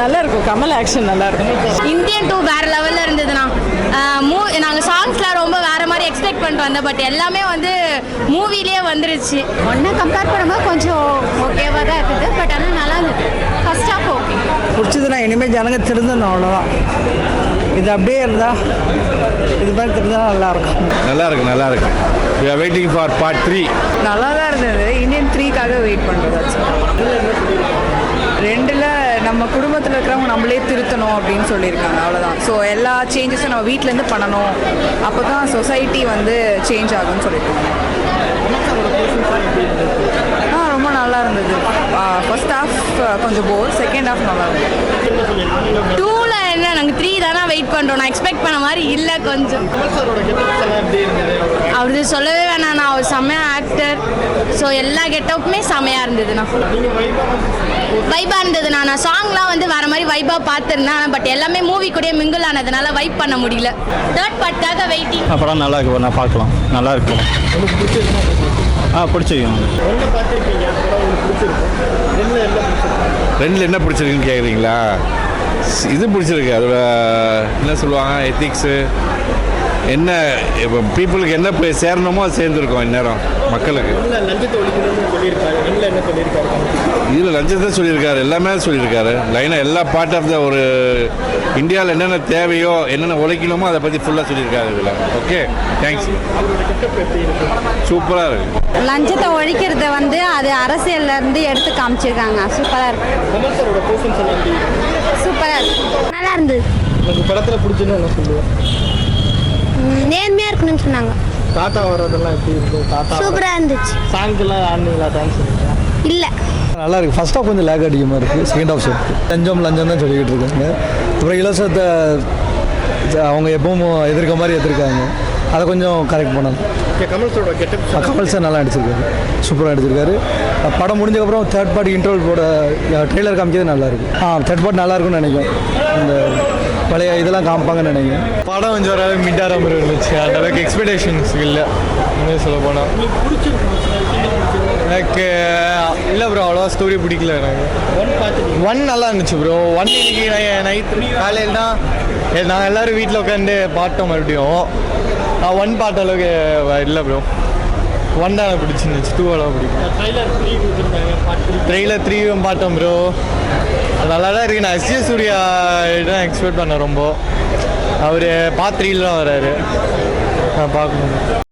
நல்லா இருக்கும் கமல் ஆக்ஷன் நல்லா இருக்கும் இந்தியன் டூ வேற லெவல்ல இருந்ததுண்ணா. மூ நாங்கள் சாங்ஸ்லாம் ரொம்ப வேற மாதிரி எக்ஸ்பெக்ட் பண்ணிட்டு வந்தோம் பட் எல்லாமே வந்து மூவிலேயே வந்துருச்சு. ஒன்றை கம்பேர் பண்ணும்போது கொஞ்சம் ஓகேவாக தான் இருக்குது பட் ஆனால் நல்லா இருந்தது. ஃபர்ஸ்ட் ஆஃப் ஓகே பிடிச்சதுன்னா இனிமேல் ஜனங்க திருந்தணும் அவ்வளோதான் இது அப்படியே இருந்தால் இது மாதிரி திருந்தால் நல்லாயிருக்கும். நல்லா இருக்கு நல்லா இருக்கு we are waiting for part three நல்லா தான் இருந்தது இந்தியன் த்ரீக்காக வெயிட் பண்ணுறது ரெண்டில் நம்ம குடும்பத்தில் இருக்கிறவங்க நம்மளே திருத்தணும் அப்படின்னு சொல்லியிருக்காங்க. அவ்வளோதான் ஸோ எல்லா சேஞ்சஸும் நம்ம வீட்டிலேருந்து பண்ணணும். அப்போ தான் சொசைட்டி வந்து சேஞ்ச் ஆகும்னு சொல்லியிருக்காங்க. ஆ ரொம்ப நல்லா இருந்தது. ஃபர்ஸ்ட் ஹாஃப் கொஞ்சம் போர் செகண்ட் ஹாஃப் நல்லா இருந்தது. டூ என்ன நாங்கள் த்ரீ தானே வெயிட் பண்ணுறோம் நான் எக்ஸ்பெக்ட் பண்ண மாதிரி இல்லை கொஞ்சம். அவரது சொல்லவே வேணாண்ணா. அவர் செம்மையா ஆக்டர் ஸோ எல்லா கெட்டப்புமே செம்மையாக இருந்ததுண்ணா. வைபாக இருந்ததுண்ணா. நான் சாங்லாம் வந்து வேற மாதிரி வைபாக பார்த்துருந்தேன். பட் எல்லாமே மூவி கூடயே மிங்கிள் ஆனதுனால வைப் பண்ண முடியல. தேர்ட் பார்ட்டாக வெயிட்டிங் அப்புறம் நல்லா இருக்கு. நான் பார்க்கலாம். நல்லா இருக்கும் ஆ பிடிச்சிருக்கோம் ரெண்டில் என்ன பிடிச்சிருக்குன்னு கேட்குறீங்களா இது பிடிச்சிருக்கு. அதோட என்ன சொல்லுவாங்க எத்திக்ஸு என்ன இப்போ பீப்புளுக்கு என்ன போய் சேரணுமோ அது சேர்ந்துருக்கோம் இந்நேரம் மக்களுக்கு. இதில் லஞ்சத்தை சொல்லியிருக்காரு. எல்லாமே சொல்லியிருக்காரு. லைனாக எல்லா பார்ட் ஆஃப் த ஒரு இந்தியாவில் என்னென்ன தேவையோ என்னென்ன உழைக்கணுமோ அதை பற்றி ஃபுல்லாக சொல்லியிருக்காரு இதில். ஓகே தேங்க்ஸ் சூப்பராக இருக்குது லஞ்சத்தை ஒழிக்கிறத வந்து அது அரசியல்ல இருந்து எடுத்து காமிச்சிருக்காங்க. சூப்பராக இருக்கு. இருக்கு? இருந்தது. உங்களுக்கு படத்தில் பிடிச்சுன்னு என்ன சொல்லுவேன் நேர்மையாக இருக்கணும்னு சொன்னாங்க. தாத்தா வர்றதெல்லாம் எப்படி இருக்கும் தாத்தா சூப்பராக இருந்துச்சு. சாங்க்கெல்லாம் ஆடுனீங்களா டான்ஸ் இல்லை. நல்லா இருக்குது ஃபர்ஸ்ட் ஹாஃப் கொஞ்சம் லேக் அதிகமாக இருக்குது செகண்ட் ஹாஃப் இருக்கு லஞ்சம் லஞ்சம் தான் சொல்லிக்கிட்டு இருக்காங்க. அப்புறம் இலவசத்தை அவங்க எப்பவும் எதிர்க்க மாதிரி எதிர்க்காங்க. அதை கொஞ்சம் கரெக்ட் பண்ணணும். கமல் கெட்டப் கமல் சார் நல்லா நடிச்சிருக்காரு. சூப்பராக நடிச்சிருக்காரு. படம் முடிஞ்சக்கப்புறம் தேர்ட் பார்ட்டி இன்ட்ரோல் போட ட்ரெய்லர் காமிக்கிறது நல்லா இருக்கு. ஆ தேர்ட் பார்ட் நல்லா இருக்கும்னு நினைக்கிறேன். இந்த பழைய இதெல்லாம் காமிப்பாங்கன்னு நினைக்கிறேன். படம் கொஞ்சம் ஓரளவு மிட்டார மாதிரி இருந்துச்சு. அந்த அளவுக்கு எக்ஸ்பெக்டேஷன்ஸ் இல்லை. உண்மையை சொல்ல போனால் எனக்கு இல்லை ப்ரோ அவ்வளோவா ஸ்டோரி பிடிக்கல எனக்கு. ஒன் நல்லா இருந்துச்சு ப்ரோ ஒன் இன்னைக்கு நைட் காலையில் தான் நாங்கள் எல்லோரும் வீட்டில் உட்காந்து பார்த்தோம் மறுபடியும். ஒன் பார்த்த அளவுக்கு இல்லை ப்ரோ ஒன் தான் பிடிச்சிருந்துச்சு. டூ அளவு பிடிக்கும். பார்ட் ட்ரெயிலர் த்ரீயும் பார்த்தோம் ப்ரோ அது நல்லா தான் இருக்குது நான் எஸ்ஜே சூர்யா தான் எக்ஸ்பெக்ட் பண்ணேன் ரொம்ப. அவர் பார்ட் த்ரீல தான் வராரு. நான் பார்க்கணும்.